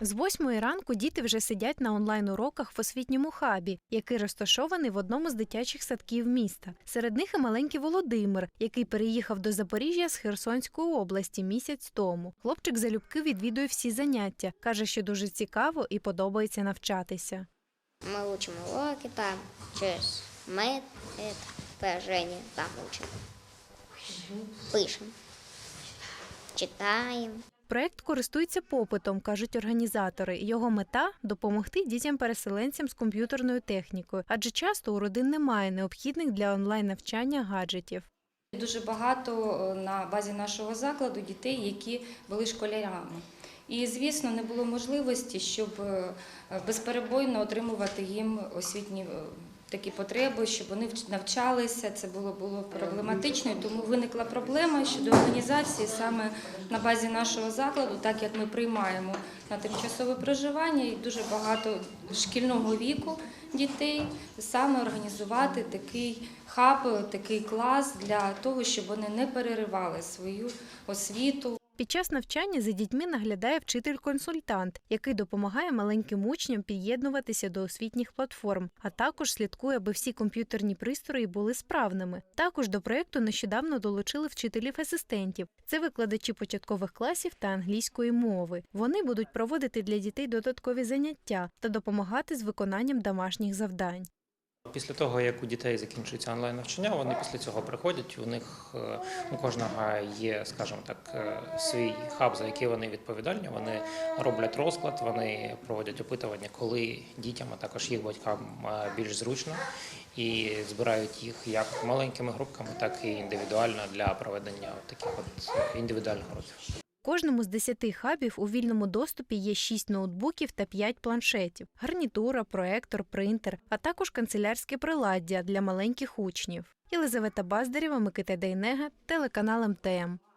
З восьмої ранку діти вже сидять на онлайн-уроках в освітньому хабі, який розташований в одному з дитячих садків міста. Серед них і маленький Володимир, який переїхав до Запоріжжя з Херсонської області місяць тому. Хлопчик залюбки відвідує всі заняття. каже, що дуже цікаво і подобається навчатися. Мы учим уроки там, через мед, это, положение там учим. Пишем. Читаем. Проект користується попитом, кажуть організатори. Його мета допомогти дітям-переселенцям з комп'ютерною технікою, адже часто у родин немає необхідних для онлайн навчання гаджетів. Дуже багато е, на базі нашого закладу дітей, які були школярами. І, звісно, не було можливості, щоб е, безперебойно отримувати їм освітні е, такі потреби, щоб вони вч- навчалися. Це було, було проблематично, і тому виникла проблема щодо організації саме на базі нашого закладу, так як ми приймаємо на тимчасове проживання і дуже багато шкільного віку дітей, саме організувати такий хаб, такий клас для того, щоб вони не переривали свою освіту. Під час навчання за дітьми наглядає вчитель-консультант, який допомагає маленьким учням під'єднуватися до освітніх платформ, а також слідкує, аби всі комп'ютерні пристрої були справними. Також до проекту нещодавно долучили вчителів-асистентів. Це викладачі початкових класів та англійської мови. Вони будуть проводити для дітей додаткові заняття та допомагати з виконанням домашніх завдань. Після того, як у дітей закінчується онлайн навчання, вони після цього приходять. У них е, у кожного є, скажімо так, е, свій хаб, за який вони відповідальні. Вони роблять розклад, вони проводять опитування, коли дітям, а також їх батькам е, більш зручно, і збирають їх як маленькими групками, так і індивідуально для проведення таких от індивідуальних уроків. Кожному з 10 хабів у вільному доступі є 6 ноутбуків та 5 планшетів, гарнітура, проектор, принтер, а також канцелярське приладдя для маленьких учнів. Єлизавета Баздарєва, Микита Дейнега, телеканал МТМ.